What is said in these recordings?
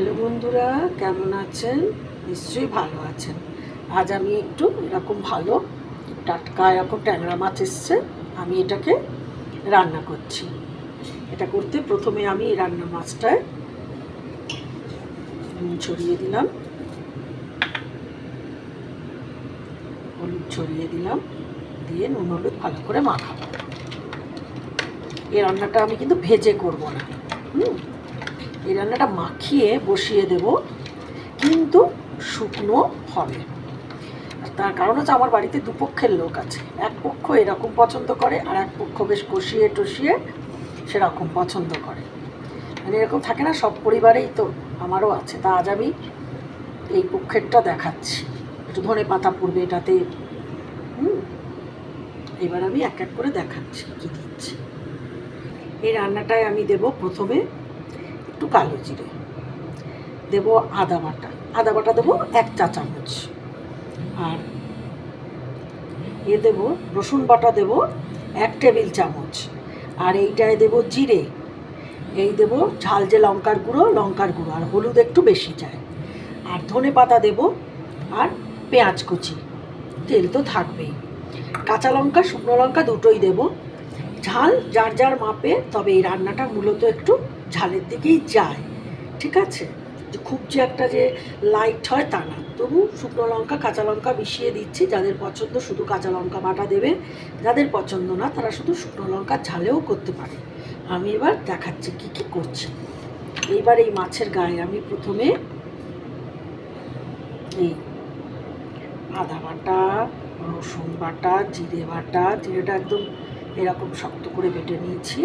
Hello বন্ধুরা, কেমন আছেন? নিশ্চয়ই ভালো আছেন। আজ আমি একটু এরকম ভালো টাটকা, এরকম ট্যাংরা মাছ এসছে, আমি এটাকে রান্না করছি। এটা করতে প্রথমে আমি রান্না মাছটায় ছড়িয়ে দিলাম। হলুদ ছড়িয়ে দিলাম, দিয়ে নুন হলুদ ভালো করে মাখাবো। এই রান্নাটা আমি কিন্তু ভেজে করব না। হুম? এই রান্নাটা মাখিয়ে বসিয়ে দেব, কিন্তু শুকনো হবে। তার কারণ হচ্ছে আমার বাড়িতে দুপক্ষের লোক আছে। এক পক্ষ এরকম পছন্দ করে আর এক পক্ষ বেশ কষিয়ে টসিয়ে সেরকম পছন্দ করে। মানে এরকম থাকে না, সব পরিবারেই তো আমারও আছে। তা আজ আমি এই পক্ষেরটা দেখাচ্ছি। একটু ধনে পাতা পড়বে এটাতে। হুম। এবার আমি এক এক করে দেখাচ্ছি, কী দিচ্ছি। এই রান্নাটায় আমি দেব প্রথমে একটু কালো জিরে। দেব আদা বাটা। আদা বাটা দেবো এক চা চামচ। আর এ দেব রসুন বাটা দেব এক টেবিল চামচ। আর এইটায় দেব জিরে। এই দেব ঝাল যে লঙ্কার গুঁড়ো লঙ্কার গুঁড়ো। আর হলুদ একটু বেশি যায় আর ধনে পাতা দেব আর পেঁয়াজ কুচি। তেল তো থাকবেই। কাঁচা লঙ্কা, শুকনো লঙ্কা দুটোই দেব। ঝাল যার যার মাপে, তবে এই রান্নাটা মূলত একটু ঝালের দিকেই যায়, ঠিক আছে? খুব যে একটা যে লাইট হয় তা না। তবু শুকনো লঙ্কা, কাঁচা লঙ্কা মিশিয়ে দিচ্ছি। যাদের পছন্দ শুধু কাঁচা লঙ্কা বাটা দেবে, যাদের পছন্দ না তারা শুধু শুকনো লঙ্কা ঝালেও করতে পারে। আমি এবার দেখাচ্ছি কি কি করছি। এইবার এই মাছের গায়ে আমি প্রথমে এই আদা বাটা, রসুন বাটা, জিরে বাটা, জিরেটা একদম এরকম শক্ত করে বেটে নিয়েছি।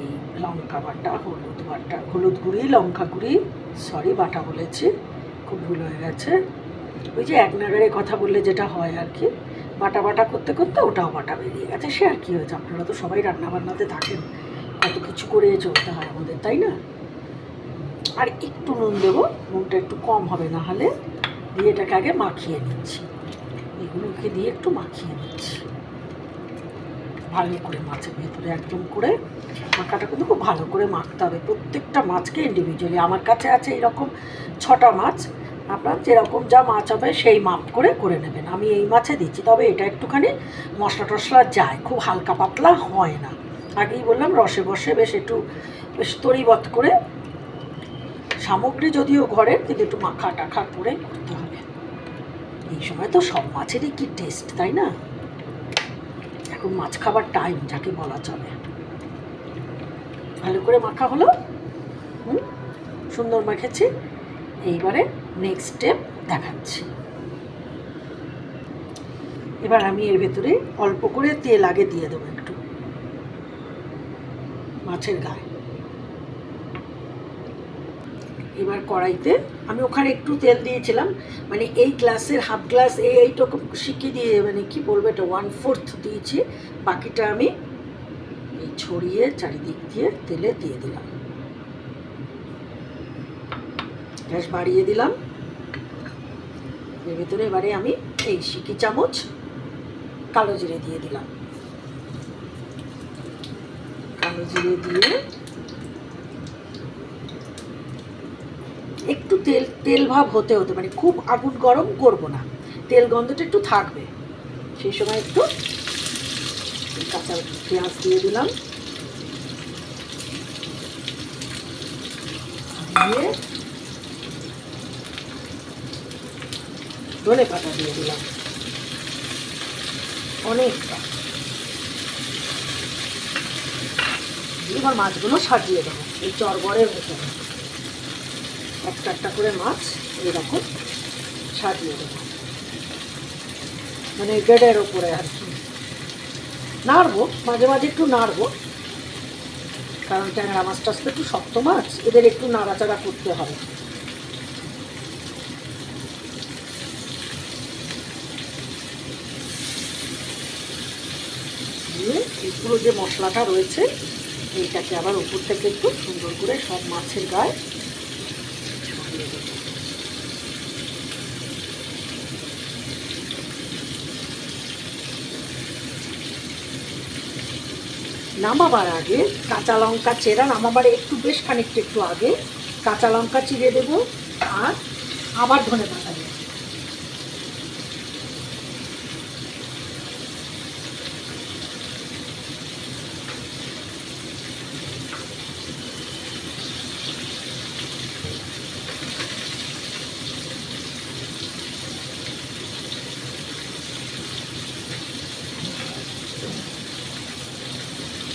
এই লঙ্কা বাটা, হলুদ বাটা, হলুদ গুঁড়ি, লঙ্কা গুঁড়ি সরি বাটা বলেছি, খুব ভুল হয়ে গেছে। ওই যে এক নাগারে কথা বললে যেটা হয় আর কি, বাটা বাটা করতে করতে ওটাও বাটা বেরিয়ে গেছে। সে আর কি হয়েছে? আপনারা তো সবাই রান্না বান্নাতে থাকেন, কত কিছু করে চলতে হয় আমাদের, তাই না? আর একটু নুন দেবো, নুনটা একটু কম হবে না হলে। দিয়ে এটাকে আগে মাখিয়ে নিচ্ছি। এগুলোকে দিয়ে একটু মাখিয়ে নিচ্ছি। ভালো করে মাছের ভেতরে একদম করে মাখাটা কিন্তু খুব ভালো করে মাখতে হবে। প্রত্যেকটা মাছকে ইন্ডিভিজুয়ালি আমার কাছে আছে এরকম ছটা মাছ। আপনার যেরকম যা মাছ হবে সেই মাপ করে করে নেবেন। আমি এই মাছে দিচ্ছি, তবে এটা একটুখানি মশলা টশলা যায়, খুব হালকা পাতলা হয় না। আগেই বললাম, রসে বসে বেশ একটু, বেশ তরিবত করে সামগ্রী যদিও ঘরের কিন্তু একটু মাখা টাখা করে করতে হবে। এই সময় তো সব মাছেরই কি টেস্ট তাই না? এখন মাছ খাবার টাইম যাকে বলা চলে। ভালো করে মাখা হলো। হুম? সুন্দর মাখেছি। এইবারে নেক্সট স্টেপ দেখাচ্ছি। এবার আমি এর ভেতরে অল্প করে তেল আগে দিয়ে দেবো একটু। মাছের গায়ে। এবার কড়াইতে। আমি ওখানে একটু তেল দিয়েছিলাম। মানে এই গ্লাসের হাফ গ্লাস, এই এইটুকু শিখিয়ে দিয়ে মানে কি বলব, এটা ওয়ান ফোর্থ দিয়েছি। বাকিটা আমি ছড়িয়ে চারিদিক দিয়ে তেলে দিয়ে দিলাম। গ্যাস বাড়িয়ে দিলাম। এর ভেতরে এবারে আমি এই শিকি চামচ কালো জিরে দিয়ে দিলাম। কালো জিরে দিয়ে একটু তেল তেল ভাব হতে হতে মানে খুব আগুন গরম করব না। তেল গন্ধটা একটু থাকবে। সেই সময় একটু কাঁচা পেঁয়াজ দিয়ে দিলাম। দিয়ে ধনে পাতা দিয়ে দিলাম। অনেকটা। এবার মাছগুলো সাজিয়ে দেবো। এই চরবরের ভেতরে একটা একটা করে মাছ এরকম সাজিয়ে দেবো। মানে বেডের ওপরে আর কি। নাড়বো, মাঝে মাঝে একটু নাড়বো। কারণ ট্যাংরা মাছটা তো একটু শক্ত মাছ, এদের একটু নাড়াচাড়া করতে হবে। দিয়ে যে মশলাটা রয়েছে এইটাকে আবার উপর থেকে একটু সুন্দর করে সব মাছের গায়ে নামাবার আগে কাঁচা লঙ্কা চেরা নামাবার একটু বেশ খানিকটা একটু আগে কাঁচা লঙ্কা চিড়ে দেবো আর আবার ধনে পাতা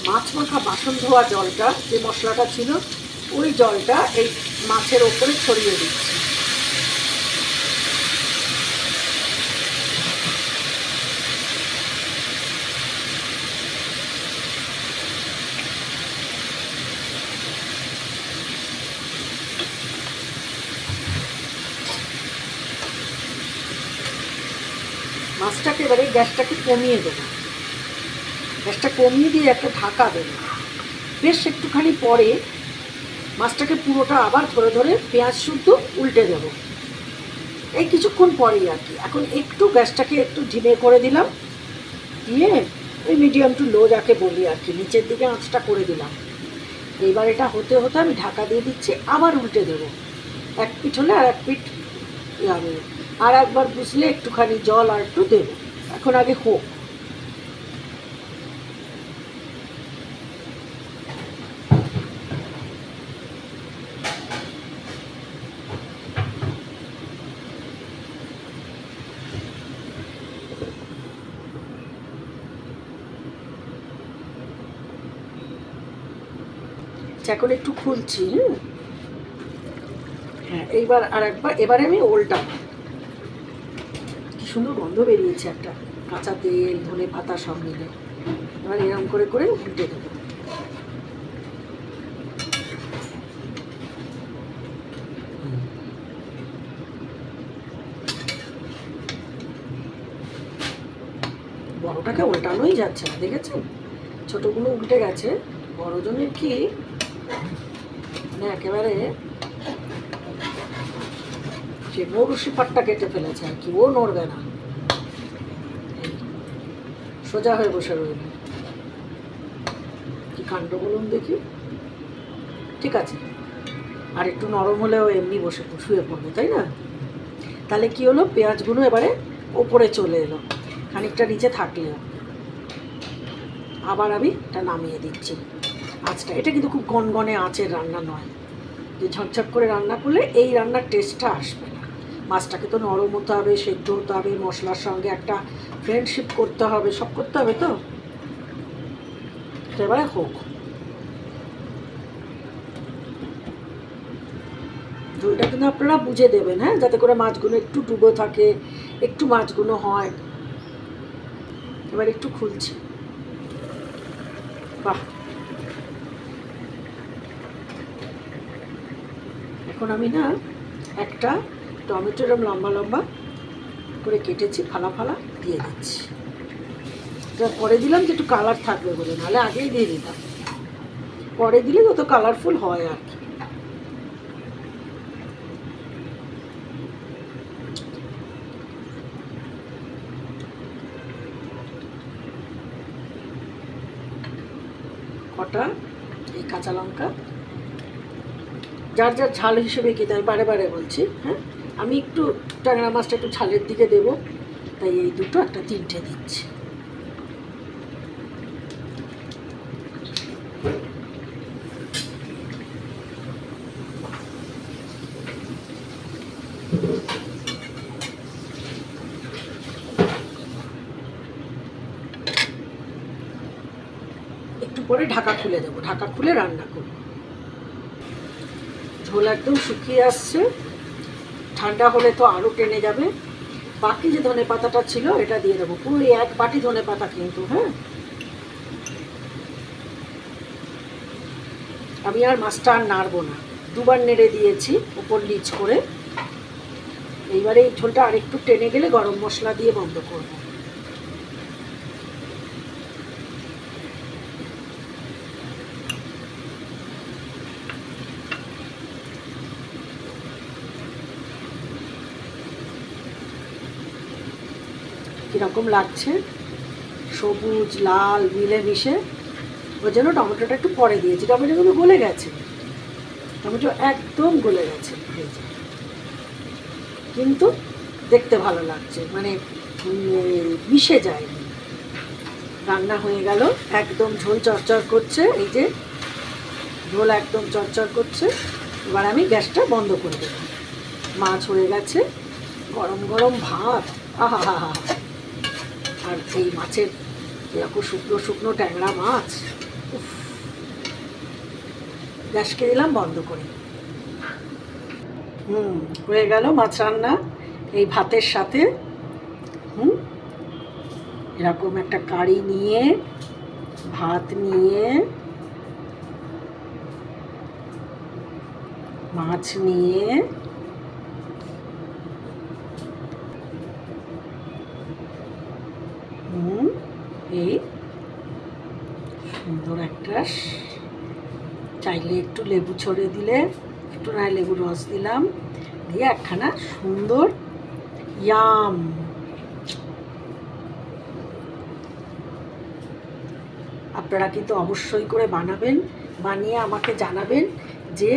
মাছ মাখা বাসন ধোয়া জলটা, যে মশলাটা ছিল, ওই জলটা এই মাছের ওপরে ছড়িয়ে দিচ্ছি। মাছটাকে এবারে গ্যাসটাকে কমিয়ে দেবো। গ্যাসটা কমিয়ে দিয়ে একটা ঢাকা দেবো। বেশ একটুখানি পরে মাছটাকে পুরোটা আবার ধরে ধরে পেঁয়াজ শুদ্ধ উল্টে দেবো। এই কিছুক্ষণ পরেই আর কি। এখন একটু গ্যাসটাকে একটু ঢিমে করে দিলাম। দিয়ে ওই মিডিয়াম টু লো যাকে বলি আর কি, নিচের দিকে আঁচটা করে দিলাম। এইবার এটা হতে হতে আমি ঢাকা দিয়ে দিচ্ছি, আবার উল্টে দেবো। এক পিঠ হলে আর এক পিঠ যাবে আর একবার বুঝলে একটুখানি জল আর একটু দেবো। এখন আগে হোক। এখন একটু খুলছি, হুম? হ্যাঁ এইবার আর একবার, এবারে আমি ওলটা কি সুন্দর গন্ধ বেরিয়েছে একটা। কাঁচা তেল, ধনে পাতা সব মিলে। এবার এরকম করে করে উল্টে দেবো। বড়টাকে উল্টানোই যাচ্ছে না, দেখেছেন? ছোটোগুলো উল্টে গেছে। বড়জনের কি মানে একেবারে সে মৌরুষি পাটটা কেটে ফেলেছে আর কি, ও নড়বে না। সোজা হয়ে বসে রইল। কি কাণ্ড বলুন দেখি? ঠিক আছে। আর একটু নরম হলেও এমনি বসে, শুয়ে পড়বে, তাই না? তাহলে কি হলো? পেঁয়াজগুলো এবারে ওপরে চলে এলো। খানিকটা নিচে থাকলেও আবার আমি এটা নামিয়ে দিচ্ছি। আচ্ছা এটা কিন্তু খুব গনগনে আঁচের রান্না নয়। যে ঝকঝক করে রান্না করলে এই রান্নার টেস্টটা আসবে না। মাছটাকে তো নরম হতে হবে, সেদ্ধ হতে হবে, মশলার সঙ্গে একটা ফ্রেন্ডশিপ করতে হবে, সব করতে হবে তো? তো এবারে হোক। ঝোলটা কিন্তু আপনারা বুঝে দেবেন হ্যাঁ? যাতে করে মাছগুলো একটু ডুবো থাকে, একটু মাছগুলো হয়। এবার একটু খুলছি। বাহ! এখন আমি না একটা টমেটো লম্বা লম্বা করে কেটেছি, ফালা ফালা দিয়ে দিচ্ছি। পরে দিলাম যে একটু কালার থাকবে বলে, নাহলে আগেই দিয়ে দিতাম। পরে দিলে যত কালারফুল হয় আর কি। কটা? এই কাঁচা লঙ্কা। যার যার ঝাল হিসেবে খেতে আমি বারে বারে বলছি হ্যাঁ? আমি একটু ট্যাংরা মাছটা একটু ঝালের দিকে দেব, তাই এই দুটো একটা তিনটে দিচ্ছি। একটু পরে ঢাকা খুলে দেবো, ঢাকা খুলে রান্না করব। ঝোল একদম শুকিয়ে আসছে। ঠান্ডা হলে তো আরও টেনে যাবে। বাকি যে ধনে পাতাটা ছিল, এটা দিয়ে দেবো। পুরো এক বাটি ধনে পাতা কিন্তু হ্যাঁ? আমি আর মাছটা আর নাড়বো না। দুবার নেড়ে দিয়েছি উপর নিচ করে। এইবারে এই ঝোলটা আরেকটু টেনে গেলে গরম মশলা দিয়ে বন্ধ করব। কীরকম লাগছে? সবুজ, লাল মিলে মিশে ওই জন্য টমেটোটা একটু পরে দিয়েছি। টমেটো কিন্তু গলে গেছে। টমেটো একদম গলে গেছে। কিন্তু দেখতে ভালো লাগছে। মানে মিশে যায়নি রান্না হয়ে গেল। একদম ঝোল চরচর করছে। এই যে, ঝোল একদম চরচর করছে। এবার আমি গ্যাসটা বন্ধ করে দেবো। মাছ হয়ে গেছে। গরম গরম ভাত। আহা হা হা আর এই মাছের এরকম শুকনো শুকনো ট্যাংরা মাছ। গ্যাসকে দিলাম, বন্ধ করে হুম, হয়ে গেল মাছ রান্না এই ভাতের সাথে, হুম, এরকম একটা কারি নিয়ে, ভাত নিয়ে, মাছ নিয়ে হুম এই সুন্দর একটা চাইলে একটু লেবু ছড়ে দিলে, একটু না লেবু রস দিলাম। দিয়ে একখানা সুন্দর ইয়াম। আপনারা কিন্তু অবশ্যই করে বানাবেন, বানিয়ে আমাকে জানাবেন যে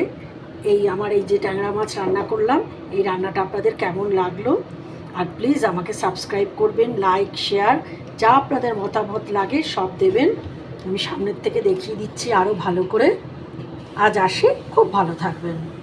এই আমার এই যে ট্যাংরা মাছ রান্না করলাম, এই রান্নাটা আপনাদের কেমন লাগল। আর প্লিজ আমাকে সাবস্ক্রাইব করবেন লাইক শেয়ার যা আপনাদের মতামত লাগে সব দেবেন। আমি সামনের থেকে দেখিয়ে দিচ্ছি আরও ভালো করে। আজ আসে, খুব ভালো থাকবেন।